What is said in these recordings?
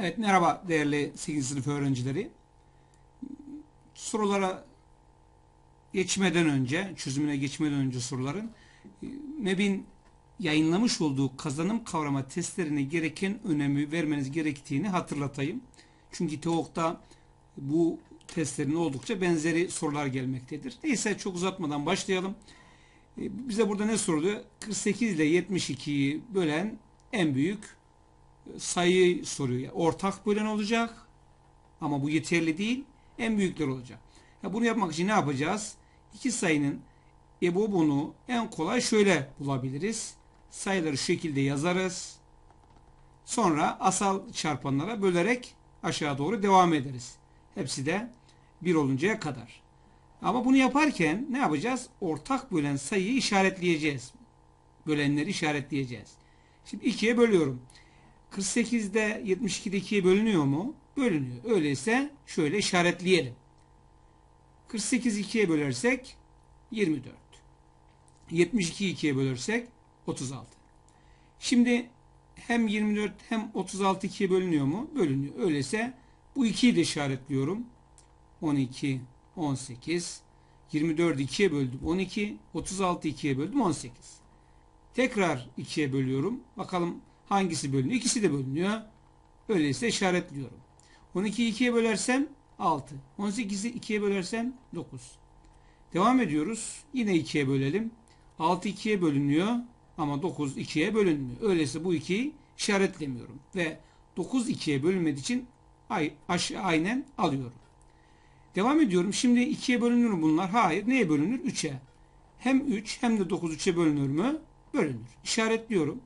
Evet merhaba değerli 8. sınıf öğrencileri. Sorulara geçmeden önce, çözümüne geçmeden önce soruların MEB'in yayınlamış olduğu kazanım kavrama testlerine gereken önemi vermeniz gerektiğini hatırlatayım. Çünkü TEOK'ta bu testlerin oldukça benzeri sorular gelmektedir. Neyse çok uzatmadan başlayalım. E, bize burada ne soruluyor? 48 ile 72'yi bölen en büyük sayı soruyor. Yani ortak bölen olacak ama bu yeterli değil. En büyükler olacak. Ya bunu yapmak için ne yapacağız? İki sayının EBOB'unu en kolay şöyle bulabiliriz. Sayıları şekilde yazarız. Sonra asal çarpanlara bölerek aşağı doğru devam ederiz. Hepsi de 1 oluncaya kadar. Ama bunu yaparken ne yapacağız? Ortak bölen sayıyı işaretleyeceğiz. Bölenleri işaretleyeceğiz. Şimdi 2'ye bölüyorum. 48'de 72'de 2'ye bölünüyor mu? Bölünüyor. Öyleyse şöyle işaretleyelim. 48 2'ye bölersek 24. 72 2'ye bölersek 36. Şimdi hem 24 hem 36 2'ye bölünüyor mu? Bölünüyor. Öyleyse bu 2'yi de işaretliyorum. 12, 18, 24 2'ye böldüm 12, 36 2'ye böldüm 18. Tekrar 2'ye bölüyorum. Bakalım hangisi bölünüyor? İkisi de bölünüyor. Öyleyse işaretliyorum. 12'yi 2'ye bölersem 6. 18'i 2'ye bölersem 9. Devam ediyoruz. Yine 2'ye bölelim. 6 2'ye bölünüyor ama 9 2'ye bölünmüyor. Öyleyse bu 2'yi işaretlemiyorum. Ve 9 2'ye bölünmediği için aşağı aynen alıyorum. Devam ediyorum. Şimdi 2'ye bölünür mü bunlar? Hayır. Neye bölünür? 3'e. Hem 3 hem de 9 3'e bölünür mü? Bölünür. İşaretliyorum.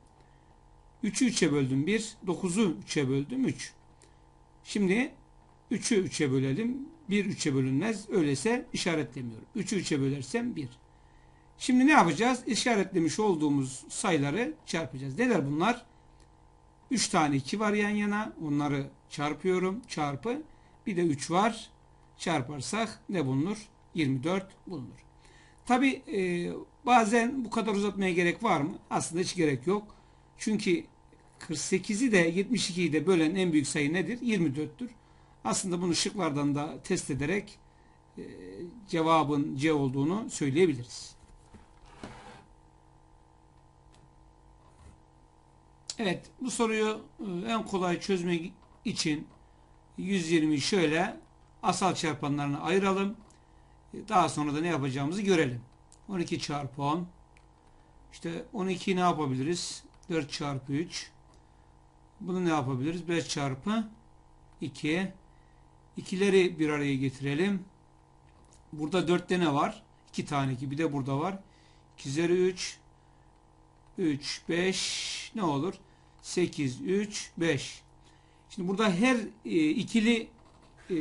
3'ü 3'e böldüm 1. 9'u 3'e böldüm 3. Şimdi 3'ü 3'e bölelim. 1 3'e bölünmez. Öyleyse işaretlemiyorum. 3'ü 3'e bölersem 1. Şimdi ne yapacağız? İşaretlemiş olduğumuz sayıları çarpacağız. Neler bunlar? 3 tane 2 var yan yana. Onları çarpıyorum. Çarpı. Bir de 3 var. Çarparsak ne bulunur? 24 bulunur. Tabi e, bazen bu kadar uzatmaya gerek var mı? Aslında hiç gerek yok. Çünkü 48'i de 72'yi de bölen en büyük sayı nedir? 24'tür. Aslında bunu şıklardan da test ederek e, cevabın C olduğunu söyleyebiliriz. Evet bu soruyu e, en kolay çözmek için 120 şöyle asal çarpanlarına ayıralım. Daha sonra da ne yapacağımızı görelim. 12 çarpı 10 işte 12'yi ne yapabiliriz? 4 çarpı 3 bunu ne yapabiliriz? 5 çarpı 2 ikileri bir araya getirelim. Burada 4 tane var. 2 tane 2 bir de burada var. 2 üzeri 3 3 5 ne olur? 8 3 5 Şimdi burada her e, ikili e,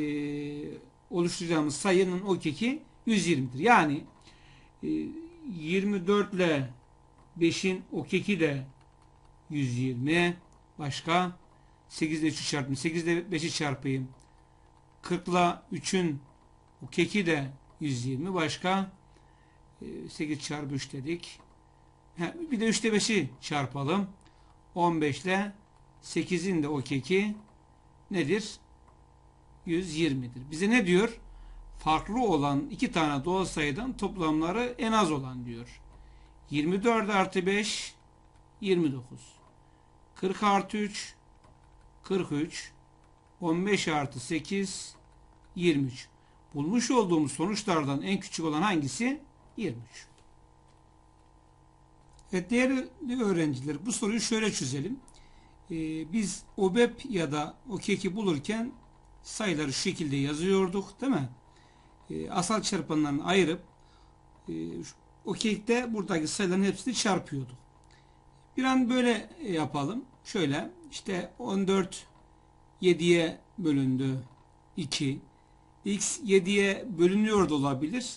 oluşturacağımız sayının o keki 120'dir. Yani e, 24 ile 5'in o keki de 120. Başka 8 ile 3'ü çarpayım. 8 ile 5'i çarpayım. 40 ile 3'ün o keki de 120. Başka 8 e, çarpı 3 dedik. bir de 3 ile 5'i çarpalım. 15 ile 8'in de o keki nedir? 120'dir. Bize ne diyor? Farklı olan iki tane doğal sayıdan toplamları en az olan diyor. 24 artı 5 29. 40 artı 3 43. 15 artı 8 23. Bulmuş olduğumuz sonuçlardan en küçük olan hangisi? 23. Evet değerli öğrenciler bu soruyu şöyle çözelim. Ee, biz OBEP ya da OKEK'i bulurken sayıları şu şekilde yazıyorduk değil mi? Ee, asal çarpanlarını ayırıp e, o kekte buradaki sayıların hepsini çarpıyorduk. Bir an böyle yapalım. Şöyle işte 14 7'ye bölündü 2. X 7'ye bölünüyor da olabilir.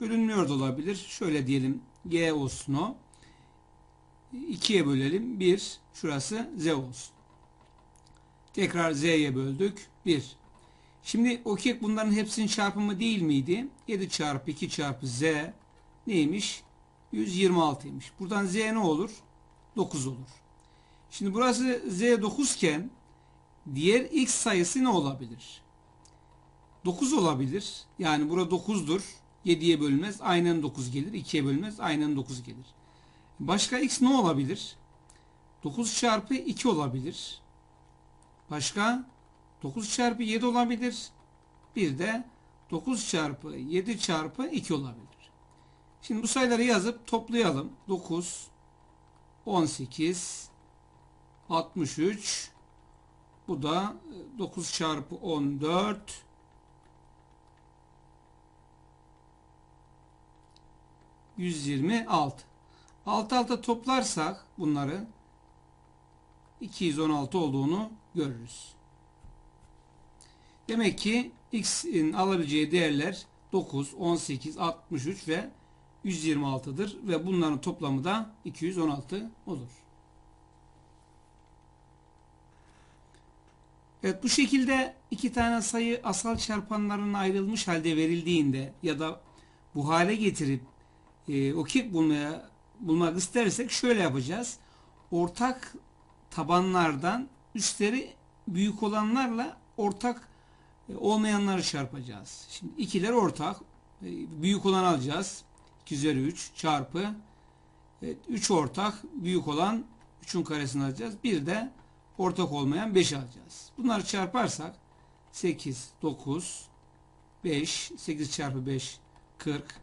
Bölünmüyor da olabilir. Şöyle diyelim G olsun o. 2'ye bölelim. 1. Şurası Z olsun. Tekrar Z'ye böldük. 1. Şimdi o kek bunların hepsinin çarpımı değil miydi? 7 çarpı 2 çarpı Z neymiş? 126'ymış. Buradan Z ne olur? 9 olur. Şimdi burası Z 9 iken diğer x sayısı ne olabilir? 9 olabilir. Yani burada 9'dur. 7'ye bölünmez. Aynen 9 gelir. 2'ye bölünmez. Aynen 9 gelir. Başka x ne olabilir? 9 çarpı 2 olabilir. Başka 9 çarpı 7 olabilir. Bir de 9 çarpı 7 çarpı 2 olabilir. Şimdi bu sayıları yazıp toplayalım. 9, 18, 63, bu da 9 çarpı 14, 126. Alt alta toplarsak bunları 216 olduğunu görürüz. Demek ki x'in alabileceği değerler 9, 18, 63 ve 126'dır ve bunların toplamı da 216 olur. Evet bu şekilde iki tane sayı asal çarpanların ayrılmış halde verildiğinde ya da bu hale getirip e, okip bulmaya bulmak istersek şöyle yapacağız. Ortak tabanlardan üstleri büyük olanlarla ortak e, olmayanları çarpacağız. Şimdi ikiler ortak. E, büyük olan alacağız. 2 üzeri 3 çarpı evet, 3 ortak büyük olan 3'ün karesini alacağız. Bir de ortak olmayan 5 alacağız. Bunları çarparsak 8, 9, 5, 8 çarpı 5, 40.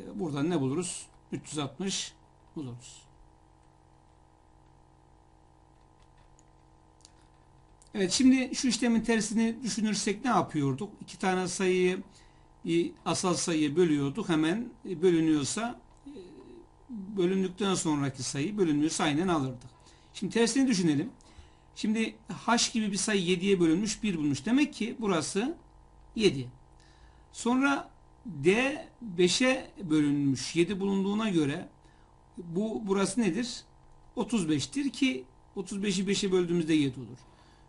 E, buradan ne buluruz? 360 buluruz. Evet şimdi şu işlemin tersini düşünürsek ne yapıyorduk? İki tane sayıyı asal sayıya bölüyorduk. Hemen bölünüyorsa e, bölündükten sonraki sayı bölünmüyorsa aynen alırdık. Şimdi tersini düşünelim. Şimdi h gibi bir sayı 7'ye bölünmüş 1 bulmuş. Demek ki burası 7. Sonra d 5'e bölünmüş 7 bulunduğuna göre bu burası nedir? 35'tir ki 35'i 5'e böldüğümüzde 7 olur.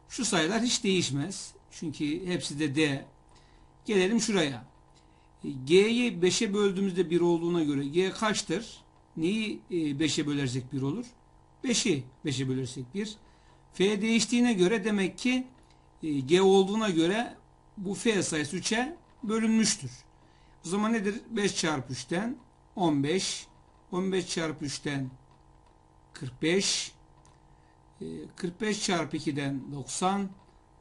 Şu sayılar hiç değişmez. Çünkü hepsi de d. Gelelim şuraya. G'yi 5'e böldüğümüzde 1 olduğuna göre G kaçtır? Neyi 5'e bölersek 1 olur? 5'i 5'e bölersek 1. F değiştiğine göre demek ki e, G olduğuna göre bu F sayısı 3'e bölünmüştür. O zaman nedir? 5 çarpı 3'ten 15. 15 çarpı 3'ten 45. 45 çarpı 2'den 90.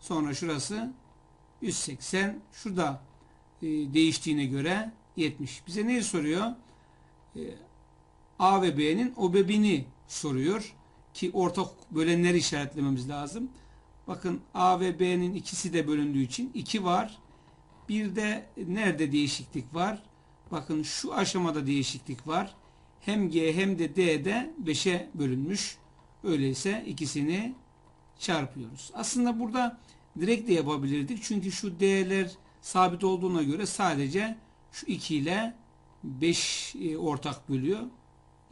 Sonra şurası 180. Şurada e, değiştiğine göre 70. Bize neyi soruyor? E, A ve B'nin OBEB'ini soruyor ki ortak bölenleri işaretlememiz lazım. Bakın A ve B'nin ikisi de bölündüğü için 2 var. Bir de nerede değişiklik var? Bakın şu aşamada değişiklik var. Hem G hem de D'de 5'e bölünmüş. Öyleyse ikisini çarpıyoruz. Aslında burada direkt de yapabilirdik. Çünkü şu D'ler sabit olduğuna göre sadece şu 2 ile 5 e, ortak bölüyor.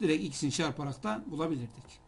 Direkt ikisini çarparak da bulabilirdik.